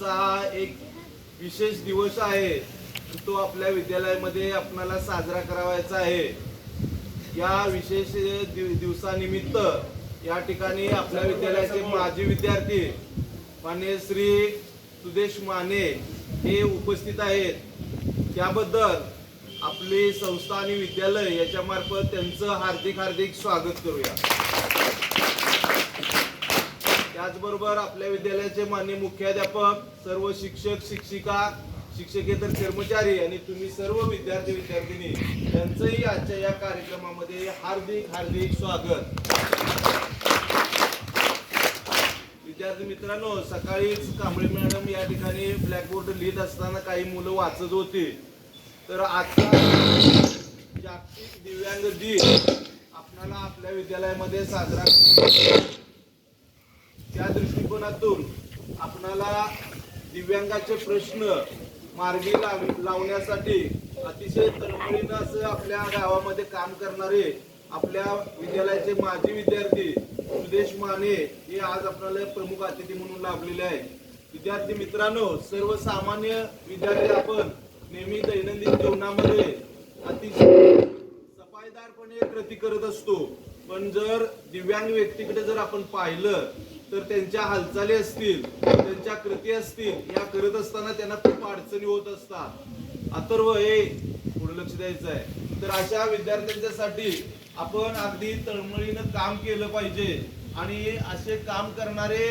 हा एक विशेष दिवस आहे तो आपल्या विद्यालयामध्ये आपणाला साजरा करावायचा आहे. या विशेष दिवसानिमित्त या ठिकाणी आपल्या विद्यालयाचे माजी विद्यार्थी मान्य श्री सुदेश माने हे उपस्थित आहेत. त्याबद्दल आपली संस्था आणि विद्यालय याच्यामार्फत त्यांचं हार्दिक हार्दिक स्वागत करूया. त्याचबरोबर आपल्या विद्यालयाचे मान्य मुख्याध्यापक सर्व शिक्षक शिक्षिका शिक्षकेतर कर्मचारी आणि तुम्ही सर्व विद्यार्थी विद्यार्थिनी यांचंही आजच्या या कार्यक्रमामध्ये हार्दिक हार्दिक स्वागत. विद्यार्थी मित्रांनो सकाळीच कांबळे मॅडम या ठिकाणी ब्लॅकबोर्ड लिहित असताना काही मुलं वाचत होती. तर आजचा जागतिक दिव्यांग दिन आपल्याला आपल्या विद्यालयामध्ये साजरा दृष्टिकोनातून आपणाला दिव्यांगाचे प्रश्न मार्गी लाव- लावण्यासाठी अतिशय तळमळीनं असं आपल्या गावामध्ये काम करणारे आपल्या विद्यालयाचे माजी विद्यार्थी सुदेश माने हे आज आपल्याला प्रमुख अतिथी म्हणून लाभलेले आहेत. विद्यार्थी मित्रांनो सर्वसामान्य विद्यार्थी आपण नेहमी दैनंदिन जीवनामध्ये अतिशय सफाईदारपणे कृती करत असतो. पण जर दिव्यांग व्यक्तीकडे जर आपण पाहिलं तर त्यांच्या हालचाली असतील त्यांच्या कृती असतील या करत असताना त्यांना खूप अडचणी होत असतात. अथर्व हे पुढे लक्ष द्यायचं आहे. तर अशा विद्यार्थ्यांच्यासाठी आपण अगदी तळमळीनं काम केलं पाहिजे. आणि असे काम करणारे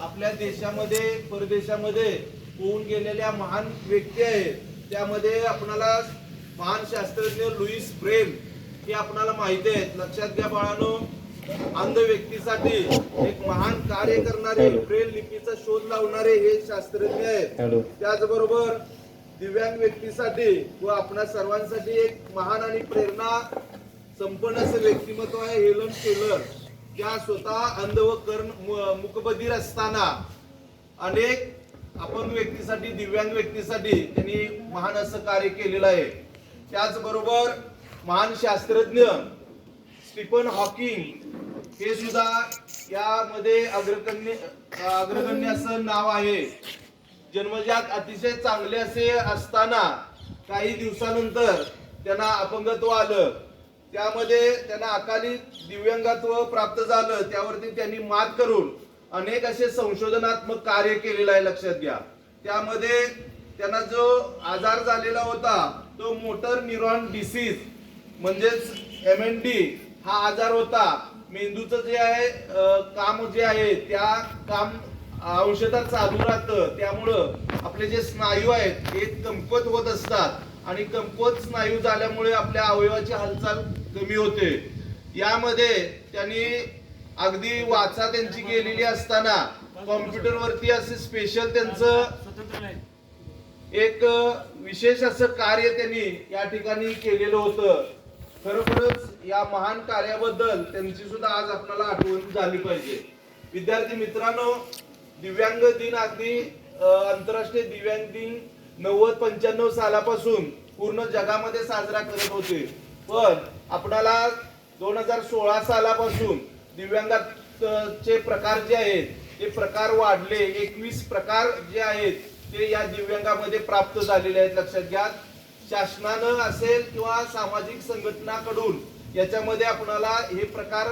आपल्या देशामध्ये परदेशामध्ये होऊन गेलेल्या महान व्यक्ती आहेत. त्यामध्ये आपणाला महान शास्त्रज्ञ लुईस ब्रेल हे आपणाला माहिती आहेत. लक्षात घ्या बाळानो अंध व्यक्तीसाठी एक महान कार्य करणारे ब्रेल लिपीचा शोध लावणारे हे शास्त्रज्ञ आहेत. त्याचबरोबर दिव्यांग व्यक्तीसाठी व आपणा सर्वांसाठी एक महान आणि प्रेरणा संपन्न असं व्यक्तिमत्व आहे हेलन टेलर त्या स्वतः अंध व कर्ण मुकबधीर असताना अनेक अपंग व्यक्तीसाठी दिव्यांग व्यक्तीसाठी त्यांनी महान असं कार्य केलेलं आहे. त्याचबरोबर महान शास्त्रज्ञ स्टीफन हॉकिंग हे सुद्धा यामध्ये अग्रगण्य अग्रगण्य असं नाव आहे. जन्मजात अतिशय चांगले असे असताना काही दिवसानंतर त्यांना अपंगत्व आलं. त्यामध्ये त्यांना अकाली दिव्यांगत्व प्राप्त झालं. त्यावरती त्यांनी मात करून अनेक असे संशोधनात्मक कार्य केलेलं आहे लक्षात घ्या. त्यामध्ये त्यांना जो आजार झालेला होता तो मोटर न्यूरॉन डिसीज म्हणजेच एम एन डी हा आजार होता. मेंदूचं जे आहे काम जे आहे त्या काम अंशतः चालू राहतं. त्यामुळं आपले जे स्नायू आहेत ते कमकुवत होत असतात. आणि कमकुवत स्नायू झाल्यामुळे आपल्या अवयवाची हालचाल कमी होते. यामध्ये त्यांनी अगदी वाचा त्यांची गेलेली असताना कॉम्प्युटरवरती असे स्पेशल त्यांचं एक विशेष असं कार्य त्यांनी या ठिकाणी केलेलं होतं. खरोखरच या महान कार्याबद्दल त्यांची सुद्धा आज आपल्याला आठवण झाली पाहिजे. विद्यार्थी मित्रांनो दिव्यांग दिन अगदी आंतरराष्ट्रीय दिव्यांग दिन नव्वद पंच्याण्णव सालापासून पूर्ण जगामध्ये साजरा करत होते. पण आपणाला दोन हजार सोळा सालापासून दिव्यांगाचे प्रकार जे आहेत ते प्रकार वाढले. एकवीस प्रकार जे आहेत ते या दिव्यांगामध्ये प्राप्त झालेले आहेत. लक्षात घ्या. शासनानं असेल किंवा सामाजिक संघटनाकडून याच्यामध्ये आपणाला हे प्रकार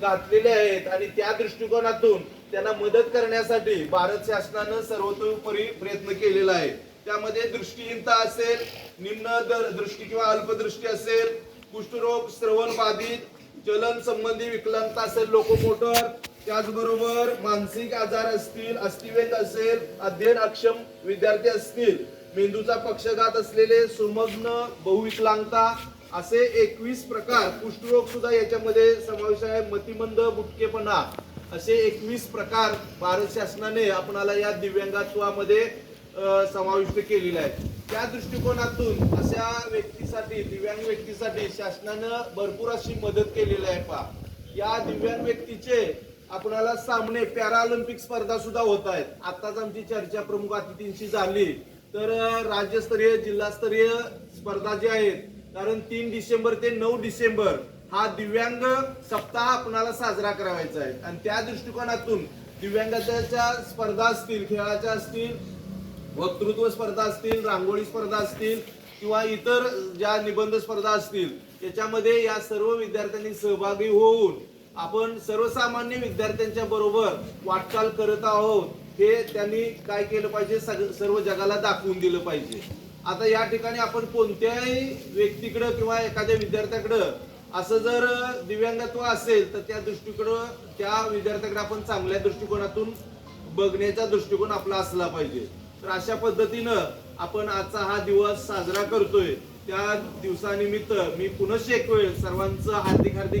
घातलेले आहेत आणि त्या दृष्टिकोनातून त्यांना मदत करण्यासाठी भारत शासनानं सर्वतोपरी प्रयत्न केलेला आहे. त्यामध्ये दृष्टीहीनता असेल निम्न दृष्टी किंवा अल्पदृष्टी असेल कुष्ठरोग श्रवण बाधित चलन संबंधी विकलांगता असेल लोकोमोटर त्याचबरोबर मानसिक आजार असतील अस्थिव्यंग असेल अध्ययन अक्षम विद्यार्थी असतील मेंदूचा पक्षघात असलेले सुमग्न बहुविकलांगता असे एकवीस प्रकार कुष्ठरोग सुद्धा याच्यामध्ये समावेश आहे. मतिमंद बुटकेपणा असे एकवीस प्रकार भारत शासनाने आपणाला या दिव्यांगत्वामध्ये समाविष्ट केलेले आहे त्या दृष्टिकोनातून अशा व्यक्तीसाठी दिव्यांग व्यक्तीसाठी शासनानं भरपूर अशी मदत केलेली आहे. पहा या दिव्यांग व्यक्तीचे आपणाला सामने पॅराऑलिम्पिक स्पर्धा सुद्धा होत आहेत. आताच आमची चर्चा प्रमुख अतिथींशी झाली. तर राज्यस्तरीय जिल्हास्तरीय स्पर्धा जी आहेत कारण तीन डिसेंबर ते नऊ डिसेंबर हा दिव्यांग सप्ताह आपणाला साजरा करावायचा आहे. आणि त्या दृष्टिकोनातून दिव्यांगाच्या स्पर्धा असतील खेळाच्या असतील वक्तृत्व स्पर्धा असतील रांगोळी स्पर्धा असतील किंवा इतर ज्या निबंध स्पर्धा असतील याच्यामध्ये या सर्व विद्यार्थ्यांनी सहभागी होऊन आपण सर्वसामान्य विद्यार्थ्यांच्या बरोबर वाटचाल करत आहोत. हे त्यांनी काय केलं पाहिजे? सर्व जगाला दाखवून दिलं पाहिजे. आता या ठिकाणी आपण कोणत्याही व्यक्तीकडं किंवा एखाद्या विद्यार्थ्याकडं असं जर दिव्यांगत्व असेल तर त्या दृष्टीकडं त्या विद्यार्थ्याकडे आपण चांगल्या दृष्टिकोनातून बघण्याचा दृष्टिकोन आपला असला पाहिजे. तर अशा पद्धतीनं आपण आजचा हा दिवस साजरा करतोय. त्या दिवसानिमित्त मी पुनश एक वेळ सर्वांचं हार्दिक हार्दिक